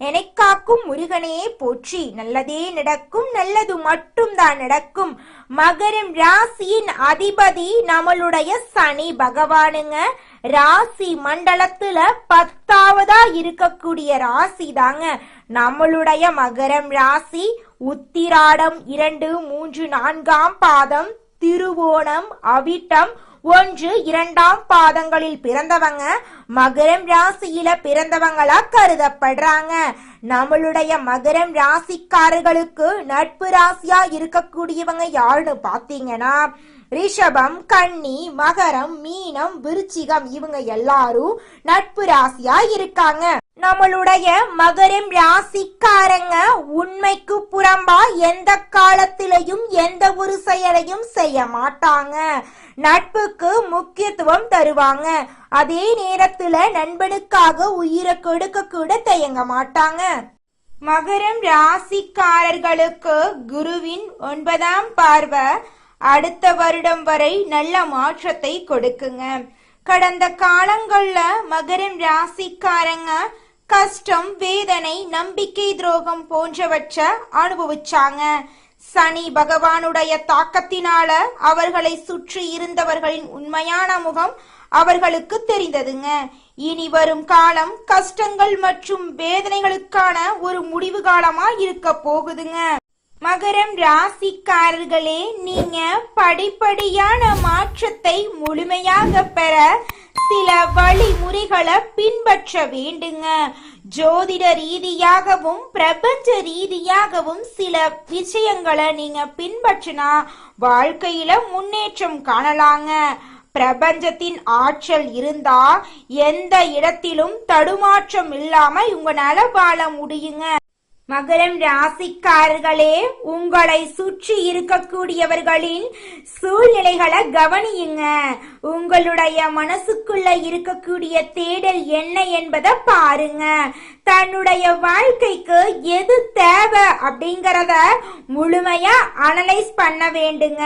எனக்காக்கும் முருகனே போற்றி. நல்லதே நடக்கும் நல்லது மட்டும்தான் நடக்கும். மகரம் ராசியின் அதிபதி நம்மளுடைய சனி பகவானுங்க. ராசி மண்டலத்துல பத்தாவதா இருக்கக்கூடிய ராசி தாங்க நம்மளுடைய மகரம் ராசி உத்திராடம் இரண்டு மூன்று நான்காம் பாதம் திருவோணம் அவிட்டம் ஒன்று இரண்டாம் பாதங்களில் பிறந்தவங்க மகரம் ராசியில பிறந்தவங்களா கருதப்படுறாங்க. நம்மளுடைய மகரம் ராசிக்காரர்களுக்கு நட்பு ராசியா இருக்கக்கூடியவங்க யாருன்னு பாத்தீங்கன்னா ரிஷபம் கன்னி மகரம் மீனம் விருச்சிகம் இவங்க எல்லாரும் நட்பு ராசியா இருக்காங்க. நம்மளுடைய மகரம் ராசிக்காரங்க உண்மைக்கு புறம்பா எந்த காலத்திலையும் எந்த ஒரு செயலையும் செய்ய மாட்டாங்க. நட்புக்கு முக்கியத்துவம் தருவாங்க. அதே நேரத்துல நண்பனுக்காக உயிரை கொடுக்க கூட தயங்க மாட்டாங்க. மகரம் ராசிக்காரர்களுக்கு குருவின் ஒன்பதாம் பார்வை அடுத்த வருடம் வரை நல்ல மாற்றத்தை கொடுக்குங்க. கடந்த காலங்கள்ல மகரம் ராசிக்காரங்க கஷ்டம் வேதனை நம்பிக்கை துரோகம் போன்றவற்றை அனுபவிச்சாங்க. சனி பகவானுடைய தாக்கத்தினால அவர்களை சுற்றி இருந்தவர்களின் உண்மையான முகம் அவர்களுக்கு தெரிந்ததுங்க. இனி வரும் காலம் கஷ்டங்கள் மற்றும் வேதனைகளுக்கான ஒரு முடிவு காலமா இருக்க போகுதுங்க. மகரம் ராசிக்காரர்களே நீங்க படிப்படியான மாற்றத்தை முழுமையாக பெற சில வழிமுறைகளை பின்பற்ற வேண்டுங்க. ஜோதிட ரீதியாகவும் பிரபஞ்ச ரீதியாகவும் சில விஷயங்களை நீங்க பின்பற்றினா வாழ்க்கையில முன்னேற்றம் காணலாங்க. பிரபஞ்சத்தின் ஆற்றல் இருந்தா எந்த இடத்திலும் தடுமாற்றம் இல்லாம உங்களால வாழ முடியுங்க. மகரம் ராசிக்காரர்களே உங்களை சுற்றி இருக்கக்கூடியவர்களின் சூழ்நிலைகளை கவனியுங்க. உங்களுடைய மனசுக்குள்ள இருக்கக்கூடிய தேடல் என்ன என்பதை பாருங்க. தன்னுடைய வாழ்க்கைக்கு எது தேவை அப்படிங்கறத முழுமையா அனலைஸ் பண்ண வேண்டுங்க.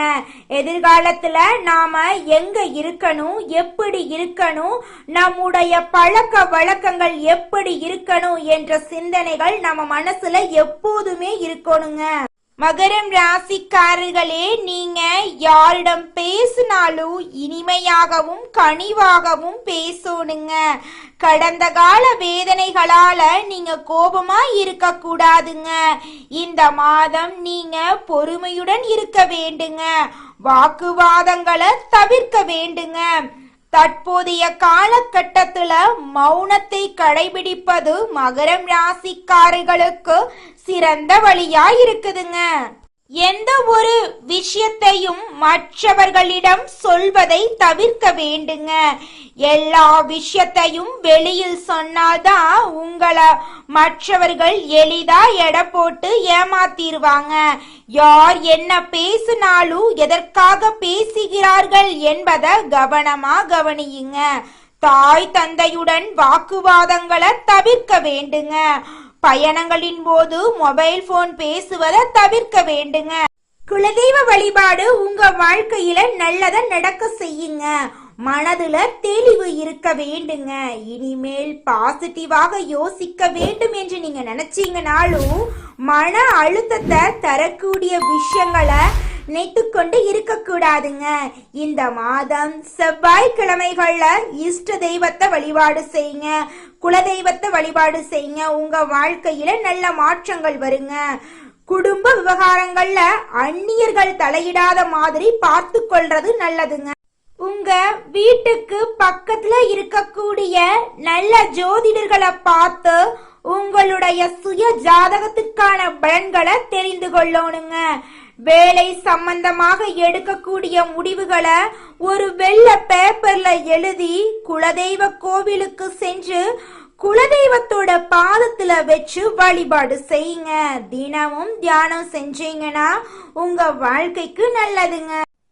எதிர்காலத்துல நாம எங்க இருக்கணும் எப்படி இருக்கணும் நம்முடைய பழக்க வழக்கங்கள் எப்படி இருக்கணும் என்ற சிந்தனைகள் நம்ம மனசுல எப்போதுமே இருக்கணுங்க. மகரம் ராசிக்காரர்களே நீங்க யாரிடம் பேசினாலும் இனிமையாகவும் கனிவாகவும் பேசணுங்க. கடந்த கால வேதனைகளால நீங்க கோபமா இருக்க கூடாதுங்க இந்த மாதம் நீங்க பொறுமையுடன் இருக்க வேண்டுங்க. வாக்குவாதங்களை தவிர்க்க வேண்டுங்க. தற்போதைய காலகட்டத்துல மௌனத்தை கடைபிடிப்பது மகரம் ராசிக்காரர்களுக்கு சிறந்த வழியா இருக்குதுங்க எந்த ஒரு விஷயத்தையும் மற்றவர்களிடம் சொல்வதை தவிர்க்க வேண்டுங்க. எல்லா விஷயத்தையும் வெளியில் சொன்னாதான் உங்களை மற்றவர்கள் எளிதா எடை போட்டு ஏமாத்திருவாங்க. யார் என்ன பேசினாலும் எதற்காக பேசுகிறார்கள் என்பதை கவனமா கவனியுங்க. தாய் தந்தையுடன் வாக்குவாதங்களை தவிர்க்க வேண்டுங்க. பயணங்களின் போது மொபைல் போன் பேசுவதை தவிர்க்க வேண்டுங்க. குலதெய்வ வழிபாடு உங்க வாழ்க்கையில நல்லத நடக்க செய்யுங்க. மனதுல தெளிவு இருக்க வேண்டுங்க. இனிமேல் பாசிட்டிவாக யோசிக்க வேண்டும் என்று நீங்க நினைச்சீங்கனாலும் மன அழுத்தத்தை தரக்கூடிய விஷயங்களை நினைத்துக்கொண்டு இருக்கக்கூடாதுங்க. இந்த மாதம் செவ்வாய்க்கிழமைகள்ல இஷ்ட தெய்வத்தை வழிபாடு செய்யுங்க. குலதெய்வத்தை வழிபாடு செய்யுங்க. உங்க வாழ்க்கையில நல்ல மாற்றங்கள் வருங்க. குடும்ப விவகாரங்கள்ல அந்நியர்கள் தலையிடாத மாதிரி பார்த்து கொள்றது நல்லதுங்க. உங்க வீட்டுக்கு பக்கத்துல இருக்கக்கூடிய நல்ல ஜோதிடர்களை பார்த்து உங்களுடைய சுய ஜாதகத்துக்கான பலன்களை தெரிந்து கொள்ளணுங்க. வேலை சம்பந்தமாக எடுக்கக்கூடிய முடிவுகளை ஒரு வெள்ள பேப்பர்ல எழுதி குலதெய்வ கோவிலுக்கு சென்று குலதெய்வத்தோட பாதத்துல வச்சு வழிபாடு செய்யுங்க. தினமும் தியானம் செஞ்சீங்கன்னா உங்க வாழ்க்கைக்கு நல்லதுங்க.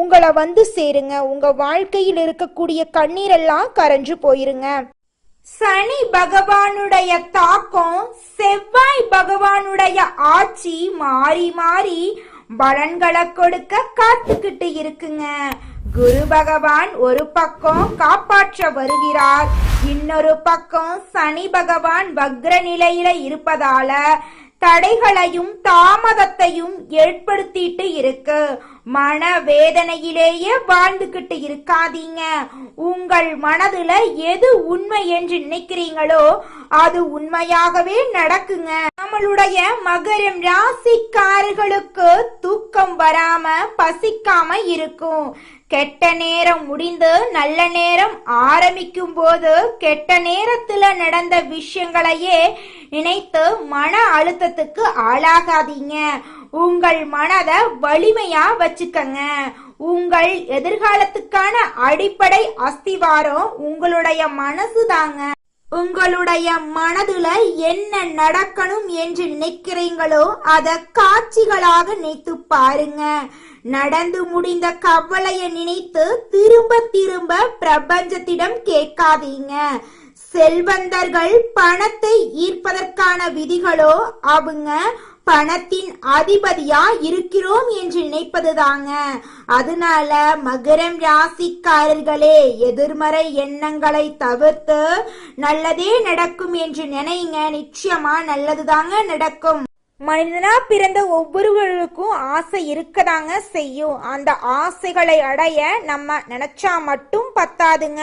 உங்களை வந்து சேருங்க. உங்க வாழ்க்கையில் இருக்கக்கூடிய கண்ணீரெல்லாம் கரைஞ்சு போயிருங்க. சனி பகவானுடைய தாக்கம் செவ்வாய் பகவானுடைய ஆட்சி மாறி மாறி பலன்களை கொடுக்க காத்துக்கிட்டு இருக்குங்க. குரு பகவான் ஒரு பக்கம் காப்பாற்ற வருகிறார். இன்னொரு பக்கம் சனி பகவான் வக்ர நிலையில இருப்பதால தடைகளையும் தாமதத்தையும் ஏற்படுத்திட்டு இருக்கு. மன வேதனையிலேயே வாழ்ந்துகிட்டு இருக்காதீங்க. உங்கள் மனதுல எது உண்மை என்று நினைக்கிறீங்களோ அது உண்மையாகவே நடக்குங்க. நம்மளுடைய மகரம் ராசிக்காரர்களுக்கு தூக்கம் வராம பசிக்காம இருக்கும். கெட்ட நேரம் முடிந்து நல்ல நேரம் ஆரம்பிக்கும் போது கெட்ட நேரத்துல நடந்த விஷயங்களையே நினைத்து மன அழுத்தத்துக்கு ஆளாகாதீங்க. உங்கள் மனதை வலிமையா வச்சுக்கங்க. உங்கள் எதிர்காலத்துக்கான அடிப்படை அஸ்திவாரம் உங்களுடைய மனசு தாங்க உங்களுடைய மனதுல என்ன நடக்கணும் என்று நினைக்கிறீங்களோ அத காட்சிகளாக நினைத்து பாருங்க. நடந்து முடிந்த கவலையை நினைத்து திரும்ப திரும்ப பிரபஞ்சத்திடம் கேட்காதீங்க. செல்வந்தர்கள் பணத்தை ஈர்ப்பதற்கான விதிகளோ அவங்க பணத்தின் அதிபதியா இருக்கிறோம் என்று நினைப்பதுதாங்க. அதனால மகரம் ராசிக்காரர்களே எதிர்மறை எண்ணங்களை தவிர்த்து நல்லதே நடக்கும் என்று நினைங்க. நிச்சயமா நல்லதுதாங்க நடக்கும். மனிதனா பிறந்த ஒவ்வொருவருக்கும் ஆசை இருக்கதாங்க செய்யும். அந்த ஆசைகளை அடைய நம்ம நினைச்சா மட்டும் பத்தாதுங்க.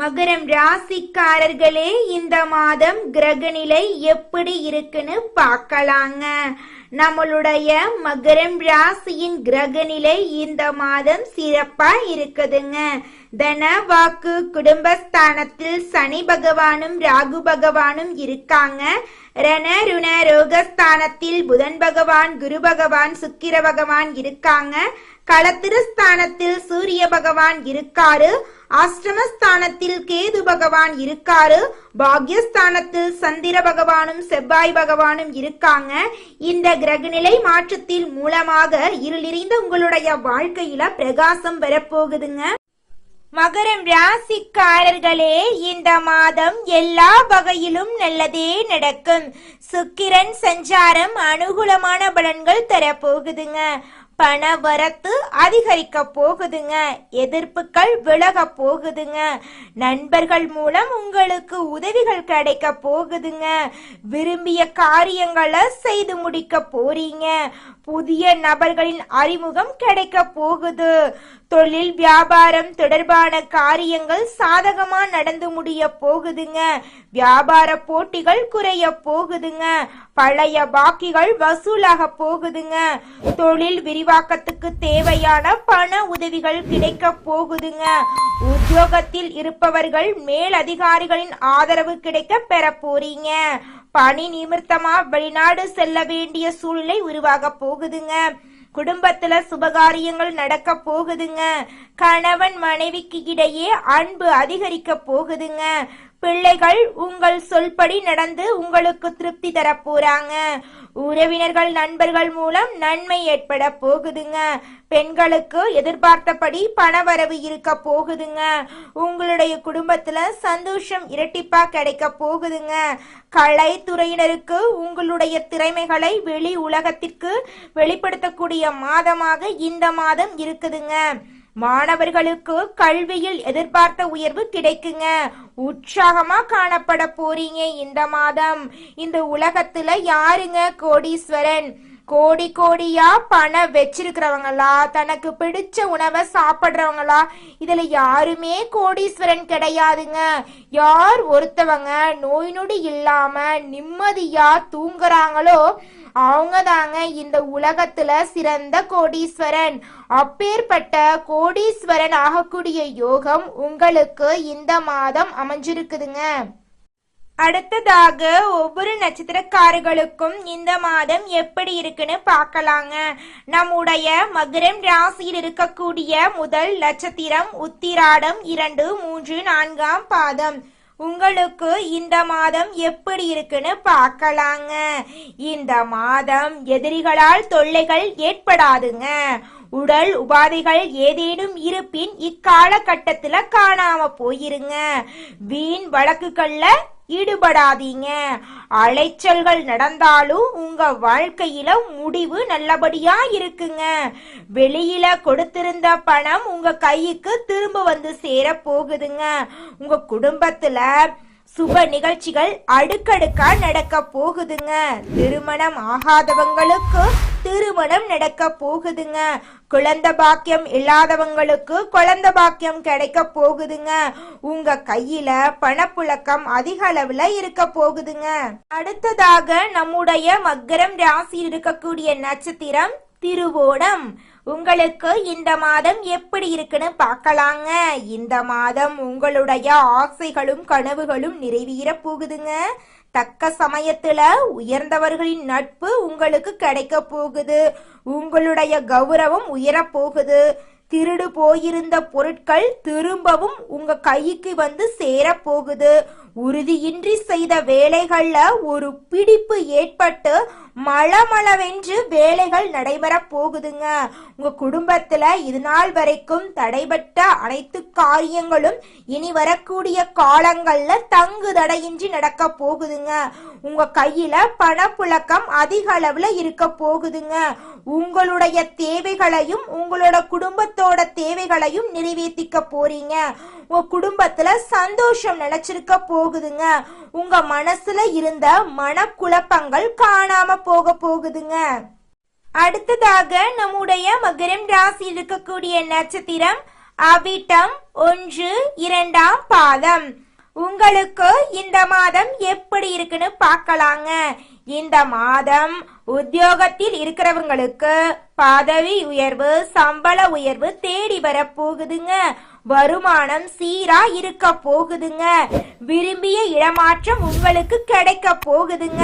மகரம் ராசிக்காரர்களே இந்த மாதம் கிரகநிலை எப்படி இருக்குன்னு பார்க்கலாங்க. நம்மளுடைய மகரம் ராசியின் கிரக நிலை இந்த மாதம் சிறப்பா இருக்குதுங்க. தன வாக்கு குடும்பஸ்தானத்தில் சனி பகவானும் ராகு பகவானும் இருக்காங்க. ரண ருண ரோகஸ்தானத்தில் புதன் பகவான் குரு பகவான் சுக்கிர பகவான் இருக்காங்க. களத்திரஸ்தானத்தில் சூரிய பகவான் இருக்காரு. அஷ்டமஸ்தானத்தில் கேது பகவான் இருக்காரு. பாக்யஸ்தானத்தில் சந்திர பகவானும் செவ்வாய் பகவானும் இருக்காங்க. இந்த கிரகநிலை மாற்றத்தில் மூலமாக இருளிறிந்த உங்களுடைய வாழ்க்கையில பிரகாசம் வரப்போகுதுங்க. மகரம் ராசிக்காரர்களே இந்த மாதம் எல்லா வகையிலும் நல்லதே நடக்கும். சுக்கிரன் சஞ்சாரம் அனுகூலமான பலன்கள் தரப்போகுதுங்க. பண வரத்து அதிகரிக்க போகுதுங்க. எதிர்ப்புகள் விலக போகுதுங்க. நண்பர்கள் மூலம் உங்களுக்கு உதவிகள் கிடைக்க போகுதுங்க. விரும்பிய காரியங்களை செய்து முடிக்க போறீங்க. புதிய நபர்களின் அறிமுகம் கிடைக்க போகுது. தொழில் வியாபாரம் தொடர்பான காரியங்கள் சாதகமா நடந்து முடிய போகுதுங்க. வியாபார போட்டிகள் குறைய போகுதுங்க. பழைய பாக்கிகள் வசூலாக போகுதுங்க. தொழில் விரிவாக்கத்துக்கு தேவையான பண உதவிகள் கிடைக்க போகுதுங்க. உத்தியோகத்தில் இருப்பவர்கள் மேல் அதிகாரிகளின் ஆதரவு கிடைக்க பெற போறீங்க. பணி நிமித்தமா வெளிநாடு செல்ல வேண்டிய சூழ்நிலை உருவாக போகுதுங்க. குடும்பத்துல சுபகாரியங்கள் நடக்க போகுதுங்க. கணவன் மனைவிக்கு இடையே அன்பு அதிகரிக்க போகுதுங்க. பிள்ளைகள் உங்கள் சொல்படி நடந்து உங்களுக்கு திருப்தி தர போறாங்க. உறவினர்கள் நண்பர்கள் மூலம் நன்மை ஏற்பட போகுதுங்க. பெண்களுக்கு எதிர்பார்த்தபடி பணவரவு இருக்க போகுதுங்க. உங்களுடைய குடும்பத்துல சந்தோஷம் இரட்டிப்பா கிடைக்க போகுதுங்க. கலைத்துறையினருக்கு உங்களுடைய திறமைகளை வெளி உலகத்திற்கு வெளிப்படுத்தக்கூடிய மாதமாக இந்த மாதம் இருக்குதுங்க. மாணவர்களுக்கு கல்வியில் எதிர்பார்த்த உயர்வு கிடைக்குங்க. உற்சாகமா காணப்பட போறீங்க இந்த மாதம். இந்த உலகத்துல யாருங்க கோடீஸ்வரன்? கோடி கோடியா பணம் வச்சிருக்கிறவங்களா தனக்கு பிடிச்ச உணவை சாப்பிட்றவங்களா இதுல யாருமே கோடீஸ்வரன் கிடையாதுங்க. யார் ஒருத்தவங்க நோய் நொடி இல்லாம நிம்மதியா தூங்குறாங்களோ அவங்க தாங்க இந்த உலகத்துல சிறந்த கோடீஸ்வரன். அப்பேற்பட்ட கோடீஸ்வரன் ஆகக்கூடிய யோகம் உங்களுக்கு இந்த மாதம் அமைஞ்சிருக்குதுங்க. அடுத்ததாக ஒவ்வொரு நட்சத்திரக்காரர்களுக்கும் இந்த மாதம் எப்படி இருக்குன்னு பார்க்கலாங்க. நம்முடைய மகரம் ராசியில் இருக்கக்கூடிய முதல் நட்சத்திரம் உத்திராடம் இரண்டு மூன்று நான்காம் பாதம். உங்களுக்கு இந்த மாதம் எப்படி இருக்குன்னு பார்க்கலாங்க. இந்த மாதம் எதிரிகளால் தொல்லைகள் ஏற்படாதுங்க. உடல் உபாதைகள் ஏதேனும் இருப்பின் இக்காலகட்டத்துல காணாம போயிருங்க. வீண் வழக்குகள்ல ஈடுபடாதீங்க. அலைச்சல்கள் நடந்தாலும் உங்க வாழ்க்கையில முடிவு நல்லபடியா இருக்குங்க. வெளியில கொடுத்திருந்த பணம் உங்க கைக்கு திரும்ப வந்து சேர போகுதுங்க. உங்க குடும்பத்துல சுப நிகழ்ச்சிகள் அடுக்கடுக்கா நடக்க போகுதுங்க. திருமணம் ஆகாதவங்களுக்கு திருமணம் நடக்க போகுதுங்க. குழந்த பாக்கியம் இல்லாதவங்களுக்கு குழந்த பாக்கியம் கிடைக்க போகுதுங்க. உங்க கையில பணப்புழக்கம் அதிக அளவுல இருக்க போகுதுங்க. அடுத்ததாக நம்முடைய மக்கரம் ராசி இருக்கக்கூடிய நட்சத்திரம் திருவோணம். உங்களுக்கு இந்த மாதம் எப்படி இருக்குன்னு பார்க்கலாங்க. இந்த மாதம் உங்களுடைய ஆசைகளும் கனவுகளும் நிறைவேற போகுதுங்க. தக்க சமயத்துல உயர்ந்தவர்களின் நட்பு உங்களுக்கு கிடைக்க போகுது. உங்களுடைய கௌரவம் உயரப் போகுது. திருடு போயிருந்த பொருட்கள் திரும்பவும் உங்க கைக்கு வந்து சேரப்போகுது உறுதியின்றி செய்த வேலைகள்ல ஒரு பிடிப்பு ஏற்பட்டு மளமளவென்று வேலைகள் நடைபெற போகுதுங்க. உங்க குடும்பத்துல இது நாள் வரைக்கும் தடைபட்ட அனைத்து காரியங்களும் இனி வரக்கூடிய காலங்கள்ல தங்கு தடையின்றி நடக்க போகுதுங்க. உங்க கையில பணப்புழக்கம் அதிக அளவுல இருக்க போகுதுங்க. உங்களுடைய தேவைகளையும் உங்களோட குடும்பத்தோட தேவைகளையும் நிறைவேற்றிக்க போறீங்க. உன் குடும்பத்துல சந்தோஷம் நினைச்சிருக்க போகுதுங்க. உங்க மனசுல இருந்த மனக்குழப்பங்கள் காணாம போக போகுதுங்க. அடுத்ததாக நம்முடைய மகரம் ராசியில் இருக்கக்கூடிய நட்சத்திரம் அவிட்டம் ஒன்று இரண்டாம் பாதம். உங்களுக்கு இந்த மாதம் எப்படி இருக்குன்னு பார்க்கலாங்க. இந்த மாதம் உத்தியோகத்தில் இருக்கிறவங்களுக்கு பதவி உயர்வு சம்பள உயர்வு தேடி வர போகுதுங்க வருமானம் சீரா இருக்க போகுதுங்க. விரும்பிய இடமாற்றம் உங்களுக்கு கிடைக்க போகுதுங்க.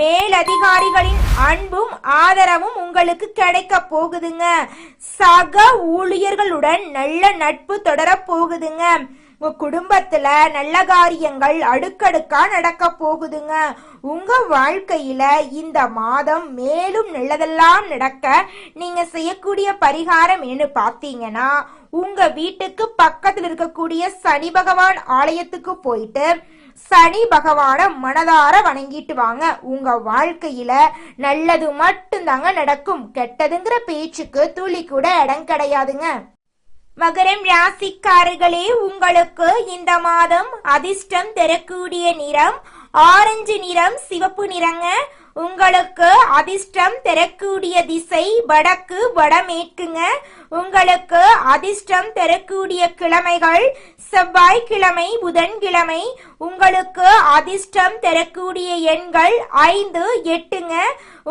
மேலதிகாரிகளின் அன்பும் ஆதரவும் உங்களுக்கு கிடைக்க போகுதுங்க. சக ஊழியர்களுடன் நல்ல நட்பு தொடர போகுதுங்க. உங்க குடும்பத்துல நல்ல காரியங்கள் அடுக்கடுக்கா நடக்க போகுதுங்க. உங்க வாழ்க்கையில இந்த மாதம் மேலும் நல்லதெல்லாம் நடக்க நீங்க செய்யக்கூடிய பரிகாரம் என்ன பார்த்தீங்கன்னா உங்க வீட்டுக்கு பக்கத்தில் இருக்கக்கூடிய சனி பகவான் ஆலயத்துக்கு போயிட்டு சனி பகவான மனதார வணங்கிட்டு வாங்க. உங்க வாழ்க்கையில நல்லது மட்டும்தாங்க நடக்கும். கெட்டதுங்கிற பேச்சுக்கு துளி கூட இடம் கிடையாதுங்க. மகரம் ராசிக்காரர்களே உங்களுக்கு இந்த மாதம் அதிர்ஷ்டம் தரக்கூடிய நிறம் ஆரஞ்சு நிறம் சிவப்பு நிறங்க. உங்களுக்கு அதிர்ஷ்டம் தரக்கூடிய திசை வடக்கு வடமேற்குங்க. உங்களுக்கு அதிர்ஷ்டம் தரக்கூடிய கிழமைகள் செவ்வாய்க்கிழமை புதன்கிழமை. உங்களுக்கு அதிர்ஷ்டம் தரக்கூடிய எண்கள் ஐந்து எட்டுங்க.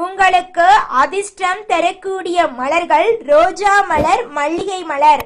உங்களுக்கு அதிர்ஷ்டம் தரக்கூடிய மலர்கள் ரோஜா மலர் மல்லிகை மலர்.